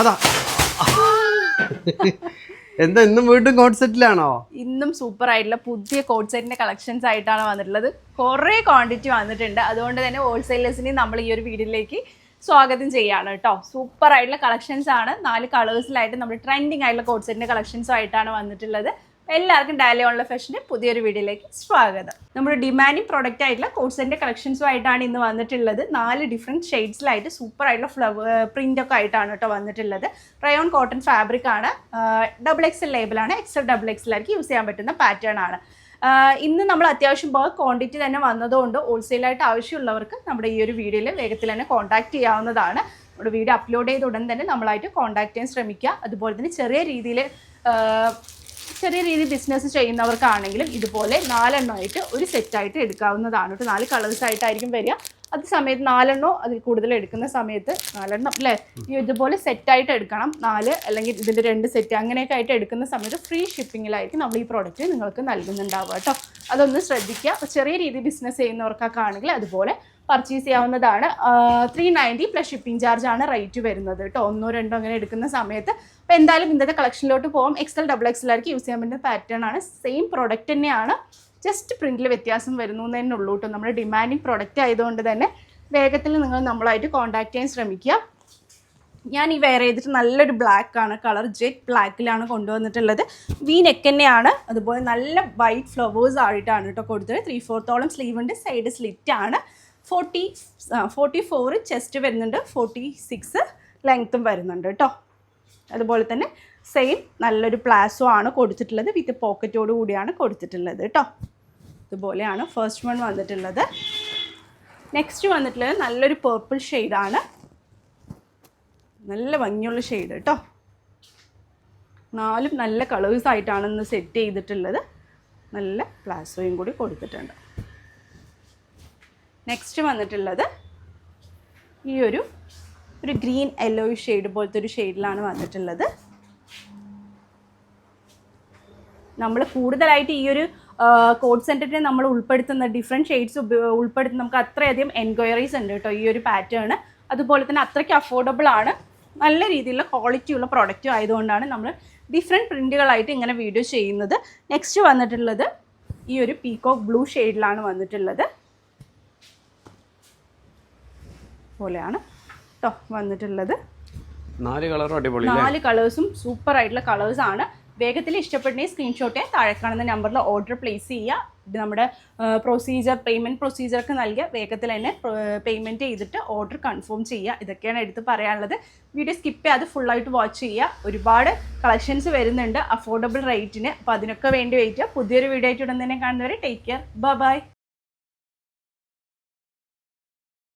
അതാ. എന്താ ഇന്നും വീണ്ടും കോഡ് സെറ്റിലാണോ ഇന്നും സൂപ്പർ ആയിട്ടുള്ള പുതിയ കോഡ് സെറ്റിന്റെ കളക്ഷൻസ് ആയിട്ടാണ് വന്നിട്ടുള്ളത്. കുറേ ക്വാണ്ടിറ്റി വന്നിട്ടുണ്ട്. അതുകൊണ്ട് തന്നെ ഹോൾസെയിലേഴ്സിനെ നമ്മൾ ഈ ഒരു വീഡിയോയിലേക്ക് സ്വാഗതം ചെയ്യാണ് കേട്ടോ. സൂപ്പർ ആയിട്ടുള്ള കളക്ഷൻസ് ആണ്. നാല് കളേഴ്സിലായിട്ട് നമ്മൾ ട്രെൻഡിങ് ആയിട്ടുള്ള കോഡ് സെറ്റിന്റെ കളക്ഷൻസും ആയിട്ടാണ് വന്നിട്ടുള്ളത്. എല്ലാവർക്കും ഡാലി ഓൺലൈൻ ഫാഷന്റെ പുതിയൊരു വീഡിയോയിലേക്ക് സ്വാഗതം. നമ്മുടെ ഡിമാൻഡിങ് പ്രോഡക്റ്റ് ആയിട്ടുള്ള കോഴ്സിന്റെ കളക്ഷൻസും ആയിട്ടാണ് ഇന്ന് വന്നിട്ടുള്ളത്. നാല് ഡിഫറെന്റ് ഷെയ്ഡ്സിലായിട്ട് സൂപ്പർ ആയിട്ടുള്ള ഫ്ലവർ പ്രിന്റ് ഒക്കെ ആയിട്ടാണ് കേട്ടോ വന്നിട്ടുള്ളത്. റയോൺ കോട്ടൺ ഫാബ്രിക് ആണ്. ഡബിൾ എക്സ് എക്സൽ ലേബിളാണ് എക്സൽ ഡബിൾ എക്സലായിരിക്കും യൂസ് ചെയ്യാൻ പറ്റുന്ന പാറ്റേൺ ആണ്. ഇന്ന് നമ്മൾ അത്യാവശ്യം ബൾക്ക് ക്വാണ്ടിറ്റി തന്നെ വന്നതുകൊണ്ട് ഹോൾസെയിലായിട്ട് ആവശ്യമുള്ളവർക്ക് നമ്മുടെ ഈ ഒരു വീഡിയോയിൽ വേഗത്തിൽ തന്നെ കോൺടാക്ട് ചെയ്യാവുന്നതാണ്. നമ്മുടെ വീഡിയോ അപ്ലോഡ് ചെയ്ത ഉടൻ തന്നെ നമ്മളായിട്ട് കോൺടാക്ട് ചെയ്യാൻ ശ്രമിക്കുക. അതുപോലെ തന്നെ ചെറിയ രീതിയിൽ ചെറിയ രീതിയിൽ ബിസിനസ് ചെയ്യുന്നവർക്കാണെങ്കിലും ഇതുപോലെ നാലെണ്ണമായിട്ട് ഒരു സെറ്റായിട്ട് എടുക്കാവുന്നതാണ് കേട്ടോ. നാല് കളേഴ്സ് ആയിട്ടായിരിക്കും വരിക. അത് സമയത്ത് നാലെണ്ണോ അതിൽ കൂടുതൽ എടുക്കുന്ന സമയത്ത് നാലെണ്ണം അല്ലേ? ഈ ഇതുപോലെ സെറ്റായിട്ട് എടുക്കണം. നാല് അല്ലെങ്കിൽ ഇതിന്റെ രണ്ട് സെറ്റ് അങ്ങനെയൊക്കെ ആയിട്ട് എടുക്കുന്ന സമയത്ത് ഫ്രീ ഷിപ്പിങ്ങിലായിരിക്കും നമ്മൾ ഈ പ്രോഡക്റ്റ് നിങ്ങൾക്ക് നൽകുന്നുണ്ടാവുക കേട്ടോ. അതൊന്ന് ശ്രദ്ധിക്കുക. അപ്പോൾ ചെറിയ രീതിയിൽ ബിസിനസ് ചെയ്യുന്നവർക്കൊക്കെ ആണെങ്കിൽ അതുപോലെ പർച്ചേസ് ചെയ്യാവുന്നതാണ്. Three ninety plus shipping charge ആണ് റേറ്റ് വരുന്നത് കേട്ടോ. ഒന്നോ രണ്ടോ അങ്ങനെ എടുക്കുന്ന സമയത്ത്. അപ്പോൾ എന്തായാലും ഇന്നത്തെ കളക്ഷനിലോട്ട് പോകും. എക്സൽ ഡബിൾ എക്സൽ എക്സലായിരിക്കും യൂസ് ചെയ്യാൻ പറ്റുന്ന പാറ്റേൺ ആണ്. സെയിം പ്രോഡക്റ്റ് തന്നെയാണ്. ജസ്റ്റ് പ്രിന്റിൽ വ്യത്യാസം വരുന്നു എന്ന് തന്നെ ഉള്ളൂ കേട്ടോ. നമ്മുടെ ഡിമാൻഡിങ് പ്രോഡക്റ്റ് ആയതുകൊണ്ട് തന്നെ വേഗത്തിൽ നിങ്ങൾ നമ്മളായിട്ട് കോൺടാക്ട് ചെയ്യാൻ ശ്രമിക്കുക. ഞാൻ ഈ വെയർ ചെയ്തിട്ട് നല്ലൊരു ബ്ലാക്ക് ആണ്. കളർ ജെറ്റ് ബ്ലാക്കിലാണ് കൊണ്ടുവന്നിട്ടുള്ളത്. വി നെക്ക് തന്നെയാണ്. അതുപോലെ നല്ല വൈറ്റ് ഫ്ലവേഴ്സ് ആയിട്ടാണ് കേട്ടോ കൊടുത്തത്. ത്രീ ഫോർത്തോളം സ്ലീവ് ഉണ്ട്. സൈഡ് സ്ലിറ്റ് ആണ്. ഫോർട്ടി ഫോർട്ടി ഫോർ ചെസ്റ്റ് വരുന്നുണ്ട്. ഫോർട്ടി സിക്സ് ലെങ്ത്തും വരുന്നുണ്ട് കേട്ടോ അതുപോലെ തന്നെ സെയിം നല്ലൊരു പ്ലാസോ ആണ് കൊടുത്തിട്ടുള്ളത്. വിത്ത് പോക്കറ്റോട് കൂടിയാണ് കൊടുത്തിട്ടുള്ളത് കേട്ടോ ഇതുപോലെയാണ് ഫസ്റ്റ് വൺ വന്നിട്ടുള്ളത്. നെക്സ്റ്റ് വന്നിട്ടുള്ളത് നല്ലൊരു പേർപ്പിൾ ഷെയ്ഡാണ് നല്ല ഭംഗിയുള്ള ഷെയ്ഡ് കേട്ടോ നാലും നല്ല കളേഴ്സ് ആയിട്ടാണ് ഇന്ന് സെറ്റ് ചെയ്തിട്ടുള്ളത്. നല്ല പ്ലാസോയും കൂടി കൊടുത്തിട്ടുണ്ട്. നെക്സ്റ്റ് വന്നിട്ടുള്ളത് ഈ ഒരു ഒരു ഗ്രീൻ യെല്ലോ ഷെയ്ഡ് പോലത്തെ ഒരു ഷെയ്ഡിലാണ് വന്നിട്ടുള്ളത്. നമ്മൾ കൂടുതലായിട്ട് ഈ ഒരു കോഡ് സെന്ററിനെ നമ്മൾ ഉൾപ്പെടുത്തുന്ന ഡിഫറെന്റ് ഷെയ്ഡ്സ് ഉൾപ്പെടുത്തുന്ന നമുക്ക് അത്രയധികം എൻക്വയറീസ് ഉണ്ട് കേട്ടോ ഈ ഒരു പാറ്റേൺ അതുപോലെ തന്നെ അത്രയ്ക്ക് അഫോർഡബിൾ ആണ്. നല്ല രീതിയിലുള്ള ക്വാളിറ്റി ഉള്ള പ്രൊഡക്റ്റും ആയതുകൊണ്ടാണ് നമ്മൾ ഡിഫറെന്റ് പ്രിന്റുകളായിട്ട് ഇങ്ങനെ വീഡിയോ ചെയ്യുന്നത്. നെക്സ്റ്റ് വന്നിട്ടുള്ളത് ഈ ഒരു പീക്കോക്ക് ബ്ലൂ ഷെയ്ഡിലാണ് വന്നിട്ടുള്ളത്. പോലെയാണ് കേട്ടോ വന്നിട്ടുള്ളത്. നാല് കളറും അടിപൊളി നാല് കളേഴ്സും സൂപ്പർ ആയിട്ടുള്ള കളേഴ്സ് ആണ്. വേഗത്തിൽ ഇഷ്ടപ്പെടുന്ന സ്ക്രീൻഷോട്ട് താഴെ കാണുന്ന നമ്പറിൽ ഓർഡർ പ്ലേസ് ചെയ്യുക. ഇത് നമ്മുടെ പ്രൊസീജിയർ പേയ്മെന്റ് പ്രൊസീജിയർക്ക് നൽകിയ വേഗത്തിൽ തന്നെ പേയ്മെന്റ് ചെയ്തിട്ട് ഓർഡർ കൺഫേം ചെയ്യുക. ഇതൊക്കെയാണ് എടുത്ത് പറയാനുള്ളത്. വീഡിയോ സ്കിപ്പ് ചെയ്യാതെ ഫുള്ളായിട്ട് വാച്ച് ചെയ്യുക. ഒരുപാട് കളക്ഷൻസ് വരുന്നുണ്ട്. അഫോർഡബിൾ റേറ്റിന് അപ്പോൾ അതിനൊക്കെ വേണ്ടി വെയിറ്റ് പുതിയൊരു വീഡിയോ ആയിട്ട് ഉടൻ തന്നെ കാണുന്നവരെ ടേക്ക് കെയർ ബൈ